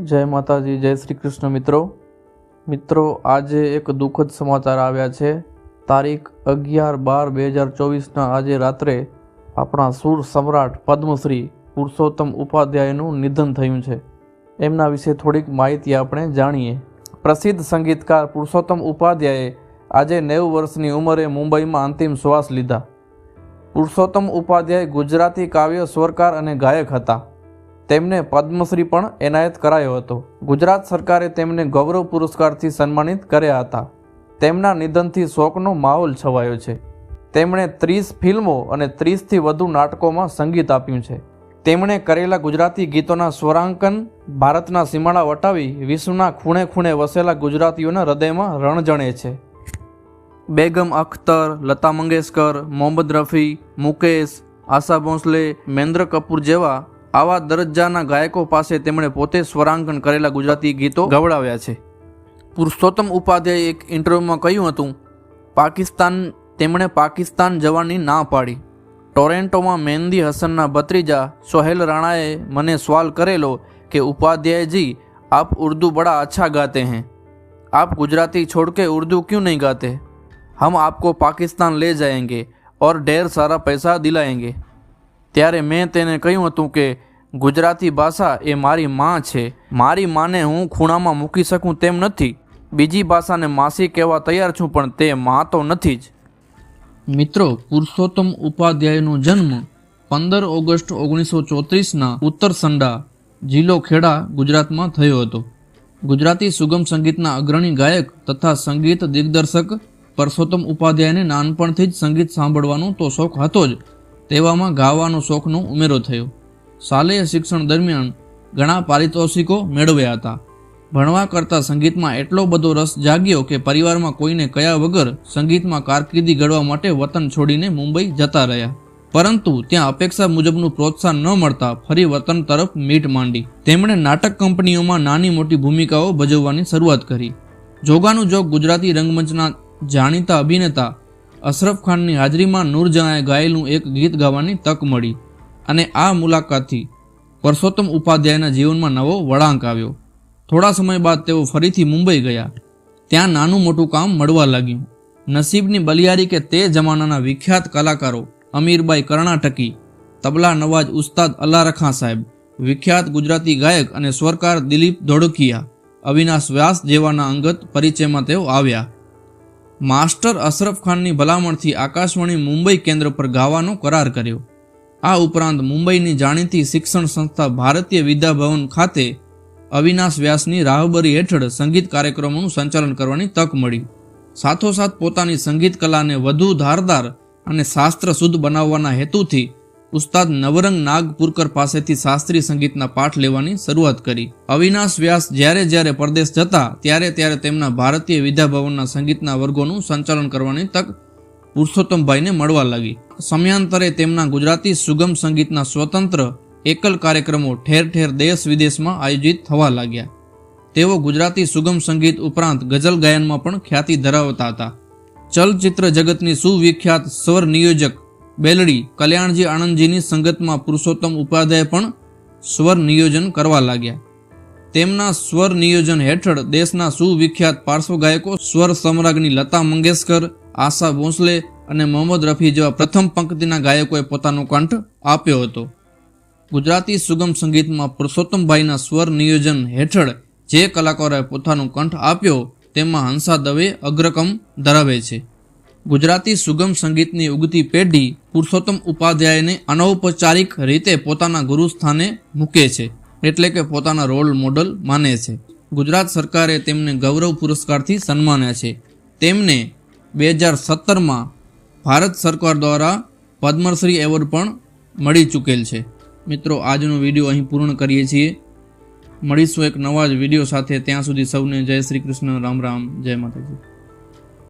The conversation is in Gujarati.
જય માતાજી, જય શ્રી કૃષ્ણ મિત્રો. મિત્રો, આજે એક દુઃખદ સમાચાર આવ્યા છે. તારીખ અગિયાર બાર બે હજાર ચોવીસના આજે રાત્રે આપણા સુર સમ્રાટ પદ્મશ્રી પુરુષોત્તમ ઉપાધ્યાયનું નિધન થયું છે. એમના વિશે થોડીક માહિતી આપણે જાણીએ. પ્રસિદ્ધ સંગીતકાર પુરુષોત્તમ ઉપાધ્યાયે આજે નેવું વર્ષની ઉંમરે મુંબઈમાં અંતિમ શ્વાસ લીધા. પુરુષોત્તમ ઉપાધ્યાય ગુજરાતી કાવ્ય સ્વરકાર અને ગાયક હતા. તેમને પદ્મશ્રી પણ એનાયત કરાયો હતો. ગુજરાત સરકારે તેમને ગૌરવ પુરસ્કારથી સન્માનિત કર્યા હતા. તેમના નિધનથી શોકનો માહોલ છવાયો છે. તેમણે ત્રીસ ફિલ્મો અને ત્રીસથી વધુ નાટકોમાં સંગીત આપ્યું છે. તેમણે કરેલા ગુજરાતી ગીતોના સ્વરાંકન, ભારતના સીમાડા વટાવી વિશ્વના ખૂણે ખૂણે વસેલા ગુજરાતીઓના હૃદયમાં રણજણે છે. બેગમ અખ્તર, લતા મંગેશકર, મોહમ્મદ રફી, મુકેશ, આશા ભોંસલે મહેન્દ્ર કપૂર જેવા આવા દરજ્જાના ગાયકો પાસે તેમણે પોતે સ્વરાંકન કરેલા ગુજરાતી ગીતો ગવડાવ્યા છે. પુરુષોત્તમ ઉપાધ્યાય એક ઇન્ટરવ્યૂમાં કહ્યું હતું, પાકિસ્તાન, તેમણે પાકિસ્તાન જવાની ના પાડી. ટોરેન્ટોમાં મહેંદી હસનના ભત્રીજા સોહેલ રાણાએ મને સવાલ કરેલો કે, ઉપાધ્યાયજી, આપ ઉર્દૂ બડા અચ્છા ગાતે હૈ. આપ ગુજરાતી છોડ કે ઉર્દૂ ક્યું નહીં ગાતે? હમ આપકો પાકિસ્તાન લે જાએંગે ઓર ઢેર સારા પૈસા દિલાયંગે. ત્યારે મેં તેને કહ્યું હતું કે, ગુજરાતી ભાષા એ મારી માં છે. મારી માને હું ખૂણામાં મૂકી શકું તેમ નથી. બીજી ભાષાને માસી કહેવા તૈયાર છું, પણ તે માં તો નથી જ. મિત્રો, પુરુષોત્તમ ઉપાધ્યાયનો જન્મ પંદર ઓગસ્ટ ઓગણીસો ચોત્રીસના ઉત્તર સંડા જિલ્લો ખેડા, ગુજરાતમાં થયો હતો. ગુજરાતી સુગમ સંગીતના અગ્રણી ગાયક તથા સંગીત દિગ્દર્શક પરસોત્તમ ઉપાધ્યાયને નાનપણથી જ સંગીત સાંભળવાનો તો શોખ હતો જ તેવામાં ગાવાનો શોખનો ઉમેરો થયો. શાલેય શિક્ષણ દરમિયાન ઘણા પારિતોષિકો મેળવ્યા હતા. ભણવા કરતાં સંગીતમાં એટલો બધો રસ જાગ્યો કે પરિવારમાં કોઈને કયા વગર સંગીતમાં કારકિર્દી ઘડવા માટે વતન છોડીને મુંબઈ જતા રહ્યા. પરંતુ ત્યાં અપેક્ષા મુજબનું પ્રોત્સાહન ન મળતા ફરી વતન તરફ મીટ માંડી. તેમણે નાટક કંપનીઓમાં નાની મોટી ભૂમિકાઓ ભજવવાની શરૂઆત કરી. જોગાનું જોગ ગુજરાતી રંગમંચના જાણીતા અભિનેતા અશરફ ખાનની હાજરીમાં નૂરજહાંએ ગાયેલું એક ગીત ગાવાની તક મળી અને આ મુલાકાતથી પરસોત્તમ ઉપાધ્યાયના જીવનમાં નવો વળાંક આવ્યો. થોડા સમય બાદ તેઓ ફરીથી મુંબઈ ગયા. ત્યાં નાનું મોટું કામ મળવા લાગ્યું. નસીબની બલિયારી કે તે જમાનાના વિખ્યાત કલાકારો અમીરબાઈ કર્ણાટકી, તબલા નવાજ ઉસ્તાદ અલ્લા રખા સાહેબ, વિખ્યાત ગુજરાતી ગાયક અને સ્વરકાર દિલીપ ધોળકિયા, અવિનાશ વ્યાસ જેવાના અંગત પરિચયમાં તેઓ આવ્યા. માસ્ટર અશરફ ખાનની ભલામણથી આકાશવાણી મુંબઈ કેન્દ્ર પર ગાવાનો કરાર કર્યો. આ ઉપરાંત મુંબઈની જાણીતી શિક્ષણ સંસ્થા ભારતીય વિદ્યાભવન ખાતે અવિનાશ વ્યાસની રાહબરી હેઠળ સંગીત કાર્યક્રમોનું સંચાલન કરવાની તક મળી. સાથોસાથ પોતાની સંગીત કલાને વધુ ધારદાર અને શાસ્ત્ર શુદ્ધ બનાવવાના હેતુથી ઉસ્તાદ નવરંગ નાગપુરકર પાસેથી શાસ્ત્રીય સંગીતના પાઠ લેવાની શરૂઆત કરી. અવિનાશ વ્યાસ જ્યારે જ્યારે પરદેશ જતા ત્યારે ત્યારે તેમના ભારતીય વિદ્યાભવનના સંગીતના વર્ગોનું સંચાલન કરવાની તક પુરુષોત્તમભાઈને મળવા લાગી. સમયાંતરે તેમના ગુજરાતી સુગમ સંગીતના સ્વતંત્ર એકલ કાર્યક્રમો ઠેર ઠેર દેશ વિદેશમાં આયોજિત થવા લાગ્યા. તેઓ ગુજરાતી સુગમ સંગીત ઉપરાંત ગઝલ ગાયનમાં પણ ખ્યાતિ ધરાવતા હતા. ચલચિત્ર જગતની સુવિખ્યાત સ્વર નિયોજક બેલડી કલ્યાણજી આણંદજીની સંગતમાં પુરુષોત્તમ ઉપાધ્યાય પણ સ્વર નિયોજન કરવા લાગ્યા. તેમના સ્વર નિયોજન હેઠળ દેશના સુવિખ્યાત પાર્શ્વ ગાયકો, સ્વર સમ્રાજ્ઞી લતા મંગેશકર, આશા ભોંસલે અને મોહમ્મદ રફી જેવા પ્રથમ પંક્તિના ગાયકોએ પોતાનો કંઠ આપ્યો હતો. ગુજરાતી સુગમ સંગીતમાં પુરુષોત્તમભાઈના સ્વર નિયોજન હેઠળ જે કલાકારોએ પોતાનો કંઠ આપ્યો, તેમાં હંસા દવે અગ્રકમ ધરાવે છે. ગુજરાતી સુગમ સંગીતની ઉગતી પેઢી પુરુષોત્તમ ઉપાધ્યાયને અનૌપચારિક રીતે પોતાના ગુરુ સ્થાને મૂકે છે, એટલે કે પોતાના રોલ મોડલ માને છે. ગુજરાત સરકારે તેમને ગૌરવ પુરસ્કારથી સન્માન્યા છે. તેમને બે હજાર સત્તરમાં ભારત સરકાર દ્વારા પદ્મશ્રી એવોર્ડ પણ મળી ચૂકેલ છે. મિત્રો, આજનો વીડિયો અહીં પૂર્ણ કરીએ છીએ. મળીશું એક નવા જ વીડિયો સાથે. ત્યાં સુધી સૌને જય શ્રી કૃષ્ણ. રામ રામ. જય માતાજી.